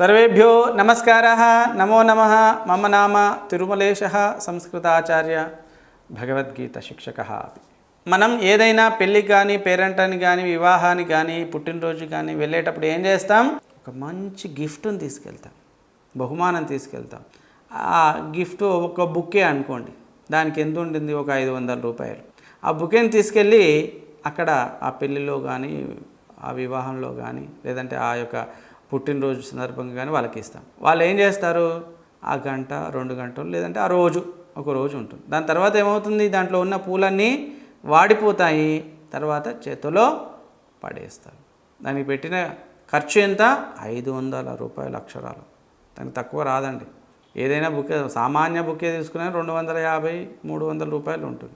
సర్వేభ్యో నమస్కార. నమో నమ. మమ నామ తిరుమలేశ సంస్కృతాచార్య భగవద్గీత శిక్షక మనం ఏదైనా పెళ్ళికి కానీ పేరెంటానికి కానీ వివాహానికి కానీ పుట్టినరోజు కానీ వెళ్ళేటప్పుడు ఏం చేస్తాం? ఒక మంచి గిఫ్ట్ని తీసుకెళ్తాం. బహుమానం తీసుకెళ్తాం. ఆ గిఫ్ట్ ఒక బుక్కే అనుకోండి. దానికి ఎంత ఉంటుంది ఒక ఐదు వందల రూపాయలు. ఆ బుకేని తీసుకెళ్ళి అక్కడ ఆ పెళ్ళిలో కానీ ఆ వివాహంలో కానీ లేదంటే ఆ యొక్క పుట్టినరోజు సందర్భంగా కానీ వాళ్ళకి ఇస్తాం. వాళ్ళు ఏం చేస్తారు? ఆ గంట రెండు గంటలు లేదంటే ఆ రోజు ఒక రోజు ఉంటుంది. దాని తర్వాత ఏమవుతుంది? దాంట్లో ఉన్న పూలన్నీ వాడిపోతాయి. తర్వాత చేతిలో పడేస్తారు. దానికి పెట్టిన ఖర్చు ఎంత? ఐదు వందల రూపాయల అక్షరాలు. దానికి తక్కువ రాదండి. ఏదైనా బుక్ సామాన్య బుక్కే తీసుకున్నా రెండు వందల యాభై మూడు వందల రూపాయలు ఉంటుంది.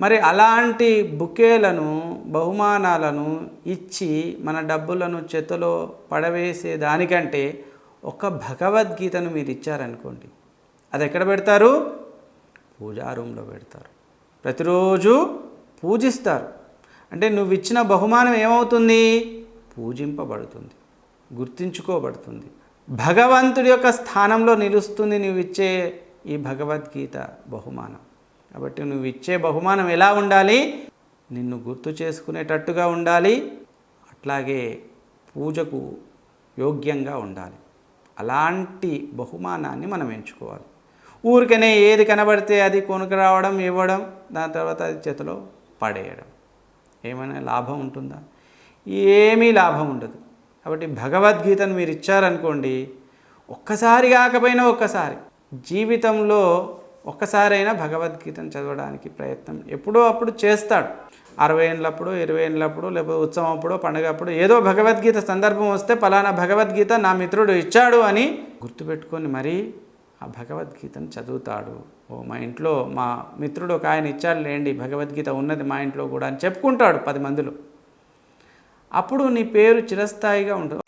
మరి అలాంటి బుకేలను బహుమానాలను ఇచ్చి మన డబ్బులను చేతిలో పడవేసే దానికంటే ఒక భగవద్గీతను మీరు ఇచ్చారనుకోండి. అది ఎక్కడ పెడతారు? పూజా రూమ్లో పెడతారు. ప్రతిరోజు పూజిస్తారు. అంటే నువ్వు ఇచ్చిన బహుమానం ఏమవుతుంది? పూజింపబడుతుంది. గుర్తించుకోబడుతుంది. భగవంతుడి యొక్క స్థానంలో నిలుస్తుంది నువ్వు ఇచ్చే ఈ భగవద్గీత బహుమానం. కాబట్టి నువ్వు ఇచ్చే బహుమానం ఎలా ఉండాలి? నిన్ను గుర్తు చేసుకునేటట్టుగా ఉండాలి. అట్లాగే పూజకు యోగ్యంగా ఉండాలి. అలాంటి బహుమానాన్ని మనం ఎంచుకోవాలి. ఊరికనే ఏది కనబడితే అది కొనుక్కు రావడం ఇవ్వడం దాని తర్వాత అది చేతిలో పడేయడం. ఏమైనా లాభం ఉంటుందా? ఏమీ లాభం ఉండదు. కాబట్టి భగవద్గీతను మీరు ఇచ్చారనుకోండి ఒక్కసారి కాకపోయినా ఒక్కసారి జీవితంలో ఒక్కసారైనా భగవద్గీతను చదవడానికి ప్రయత్నం. ఎప్పుడో అప్పుడు చేస్తాడు. అరవై ఏళ్ళప్పుడు ఇరవై ఏళ్ళప్పుడు లేకపోతే ఉత్సవం అప్పుడు పండగ అప్పుడు ఏదో భగవద్గీత సందర్భం వస్తే పలానా భగవద్గీత నా మిత్రుడు ఇచ్చాడు అని గుర్తుపెట్టుకొని మరీ ఆ భగవద్గీతను చదువుతాడు. ఓ మా ఇంట్లో మా మిత్రుడు ఒక ఆయన ఇచ్చాడు లేండి భగవద్గీత ఉన్నది మా ఇంట్లో కూడా అని చెప్పుకుంటాడు పది మందిలో. అప్పుడు నీ పేరు చిరస్థాయిగా ఉంటుంది.